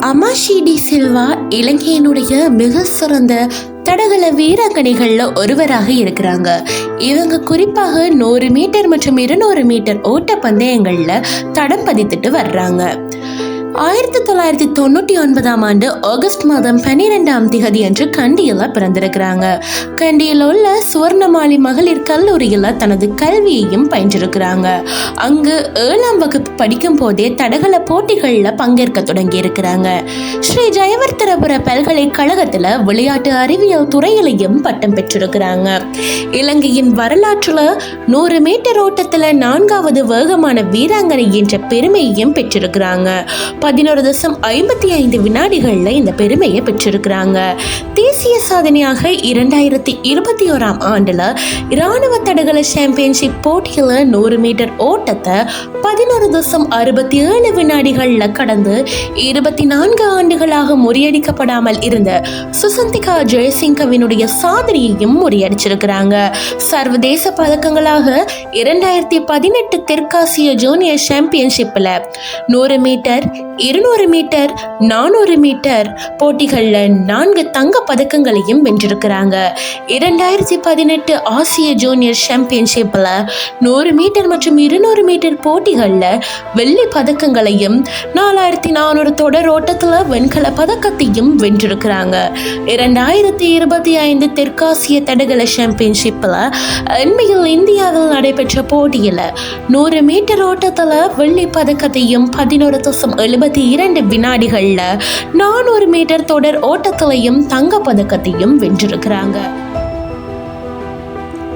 அமாஷி D Silva இலங்கையினுடைய மிக சிறந்த தடகள வீராங்கனைகளில் ஒருவராக இருக்கிறாங்க. இவங்க குறிப்பாக நூறு மீட்டர் மற்றும் இருநூறு மீட்டர் ஓட்ட பந்தயங்களில் தடம் பதித்துட்டு வர்றாங்க. ஆயிரத்தி தொள்ளாயிரத்தி தொண்ணூற்றி ஒன்பதாம் ஆண்டு ஆகஸ்ட் மாதம் பன்னிரெண்டாம் திகதி அன்று கண்டியில் பிறந்திருக்கிறாங்க. கண்டியில் உள்ள சுவர்ணமாலி மகளிர் கல்லூரியில் தனது கல்வியையும் பயின்றிருக்கிறாங்க. அங்கு ஏழாம் வகுப்பு படிக்கும் போதே தடகள போட்டிகளில் பங்கேற்க தொடங்கி இருக்கிறாங்க ஸ்ரீ ஜெயவர்த்தனபுர பல்கலைக்கழகத்தில் விளையாட்டு அறிவியல் துறையிலையும் பட்டம் பெற்றிருக்கிறாங்க. இலங்கையின் வரலாற்றில் நூறு மீட்டர் ஓட்டத்தில் நான்காவது வேகமான வீராங்கனை என்ற பெருமையையும் பெற்றிருக்கிறாங்க. பதினோரு தசம் ஐம்பத்தி ஐந்து வினாடிகளில் இந்த பெருமையை பெற்றிருக்கிறாங்க. தேசிய சாதனையாக இரண்டாயிரத்தி இருபத்தி ஓராம் ஆண்டில் இராணுவ தடகள சாம்பியன்ஷிப் போட்டியில் நூறு மீட்டர் ஓட்டத்தை பதினோரு தசம் அறுபத்தி ஏழு வினாடிகளில் கடந்து இருபத்தி நான்கு ஆண்டுகளாக முறியடிக்கப்படாமல் இருந்த சுசந்திகா ஜெயசிங்கவினுடைய சாதனையையும் முறியடிச்சிருக்கிறாங்க. சர்வதேச பதக்கங்களாக இரண்டாயிரத்தி பதினெட்டு தெற்காசிய ஜூனியர் சாம்பியன்ஷிப்பில் நூறு மீட்டர் இருநூறு மீட்டர் நானூறு மீட்டர் போட்டிகளில் நான்கு தங்க பதக்கங்களையும் வென்றிருக்கிறாங்க. இரண்டாயிரத்தி பதினெட்டு ஆசிய ஜூனியர் சாம்பியன்ஷிப்பில் நூறு மீட்டர் மற்றும் இருநூறு மீட்டர் போட்டிகளில் வெள்ளி பதக்கங்களையும் நாலாயிரத்தி நானூறு தொடர் ஓட்டத்தில் வெண்கல பதக்கத்தையும் வென்றிருக்கிறாங்க. இரண்டாயிரத்தி இருபத்தி ஐந்து தெற்காசிய தடகள சாம்பியன்ஷிப்பில் அண்மையில் இந்தியாவில் நடைபெற்ற போட்டியில் நூறு மீட்டர் ஓட்டத்தில் வெள்ளி பதக்கத்தையும் பதினோரு தசம் இருபத்தி இரண்டு வினாடிகளில் நானூறு மீட்டர் தொடர் ஓட்டத்திலையும் தங்க பதக்கத்தையும் வென்றிருக்கிறாங்க.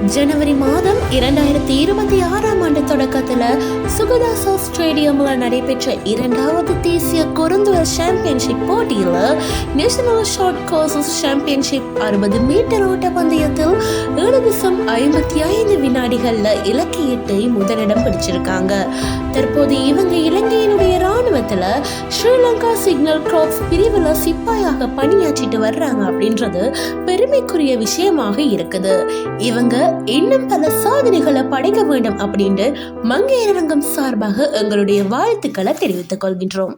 ஜனவரி மாதம் இரண்டாயிரத்தி இருபத்தி ஆறாம் ஆண்டு தொடக்கத்தில் சுகதாசா ஸ்டேடியமில் நடைபெற்ற இரண்டாவது தேசிய குறுந்துவர் சாம்பியன்ஷிப் போட்டியில் நேஷனல் ஷார்ட் கோர்சஸ் சாம்பியன்ஷிப் அறுபது மீட்டர் ஓட்ட பந்தயத்தில் ஏழு ஐம்பத்தி ஐந்து வினாடிகளில் இலக்கியத்தை முதலிடம் பிடிச்சிருக்காங்க. தற்போது இவங்க இலங்கையினுடைய இராணுவத்தில் ஸ்ரீலங்கா சிக்னல் கிராப்ஸ் பிரிவில் சிப்பாயாக பணியாற்றிட்டு வர்றாங்க அப்படின்றது பெருமைக்குரிய விஷயமாக இருக்குது. இவங்க இன்னும் பல சாதனைகளை படைக்க வேண்டும் அப்படின்ட்டு மங்கையரங்கம் சார்பாக எங்களுடைய வாழ்த்துக்களை தெரிவித்துக் கொள்கின்றோம்.